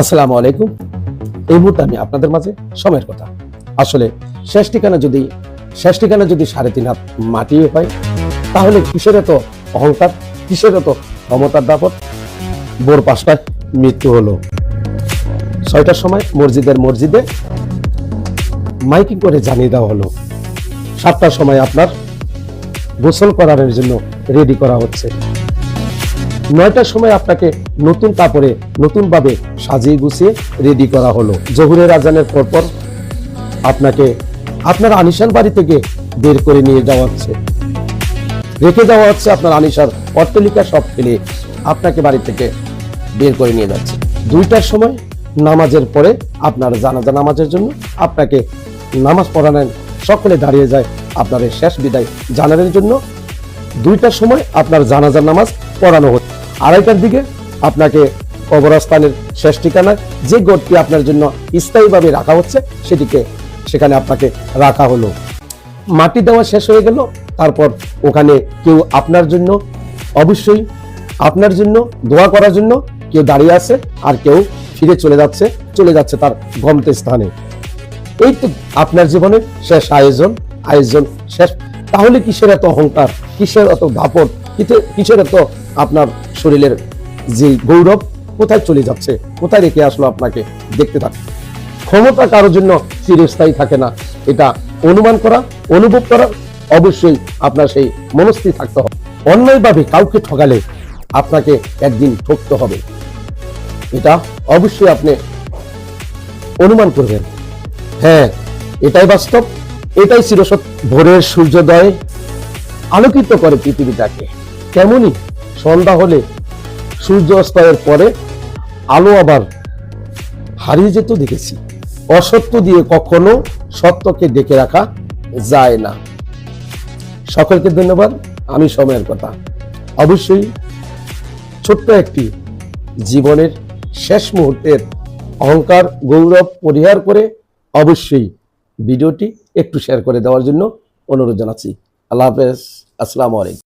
আসসালামু আলাইকুম। এই মুহূর্তে আমি আপনাদের মাঝে সময়ের কথা। আসলে শেষ ঠিকানা যদি শেষ ঠিকানা যদি সাড়ে তিন হাত মাটি হয়, তাহলে কিসের এত অহংকার, কিসের এত ক্ষমতার দাপট? ভোর পাঁচটায় মৃত্যু হলো। ছয়টার সময় মসজিদের মসজিদে মাইকিং করে জানিয়ে দেওয়া হলো। সাতটার সময় আপনার গোসল করার জন্য রেডি করা হচ্ছে। নয়টার সময় আপনাকে নতুন কাপড়ে, নতুনভাবে সাজিয়ে গুছিয়ে রেডি করা হলো। জহুরের আজানের পরপর আপনাকে, আপনার আনিশার বাড়ি থেকে বের করে নিয়ে যাওয়া হচ্ছে। রেখে দেওয়া হচ্ছে আপনার আনিশার অট্টলিকা সব ফেলে আপনাকে বাড়ি থেকে বের করে নিয়ে যাচ্ছে। দুইটার সময় নামাজের পরে আপনার জানাজা নামাজের জন্য আপনাকে নামাজ পড়ানোর সকলে দাঁড়িয়ে যায় আপনার শেষ বিদায় জানানোর জন্য। দুইটার সময় আপনার জানাজার নামাজ পড়ানো হচ্ছে। আড়াইটার দিকে আপনাকে কবরস্থানের শেষ ঠিকানায় যে গড়টি আপনার জন্য স্থায়ীভাবে রাখা হচ্ছে, সেটিকে সেখানে আপনাকে রাখা হলো। মাটি দেওয়া শেষ হয়ে গেল, তারপর ওখানে কেউ আপনার জন্য, অবশ্যই আপনার জন্য, দোয়া করার জন্য কেউ দাঁড়িয়ে আছে আর কেউ ফিরে চলে যাচ্ছে চলে যাচ্ছে তার গন্তে স্থানে এই তো আপনার জীবনের শেষ আয়োজন আয়োজন শেষ। তাহলে কিসের এত অহংকার, কিসের এত দাপট কিসের এত আপনার শরীরের যে গৌরব, কোথায় চলে যাচ্ছে, কোথায় রেখে আসলো আপনাকে দেখতে থাক ক্ষমতা কারোর জন্য চিরস্থায়ী থাকে না। এটা অনুমান করা, অনুভব করা, অবশ্যই আপনার সেই মনস্থির থাকতে হবে। অন্যায়ভাবে কাউকে ঠকালে আপনাকে একদিন ঠকতে হবে। এটা অবশ্যই আপনি অনুমান করবেন। হ্যাঁ এটাই বাস্তব, এটাই চিরসত্য ভোরের সূর্যোদয় আলোকিত করে পৃথিবীটাকে। তেমনি সন্ধ্যা হলে সূর্য অস্তয়ের পরে আলো আবার হারিয়ে যেত দেখেছি। অসত্য দিয়ে কখনো সত্যকে ডেকে রাখা যায় না। সকলকে ধন্যবাদ, আমি সময়ের কথা। অবশ্যই ছোট্ট একটি জীবনের শেষ মুহূর্তের অহংকার, গৌরব পরিহার করে অবশ্যই ভিডিওটি একটু শেয়ার করে দেওয়ার জন্য অনুরোধ জানাচ্ছি। আল্লাহ হাফেজ, আসসালামু আলাইকুম।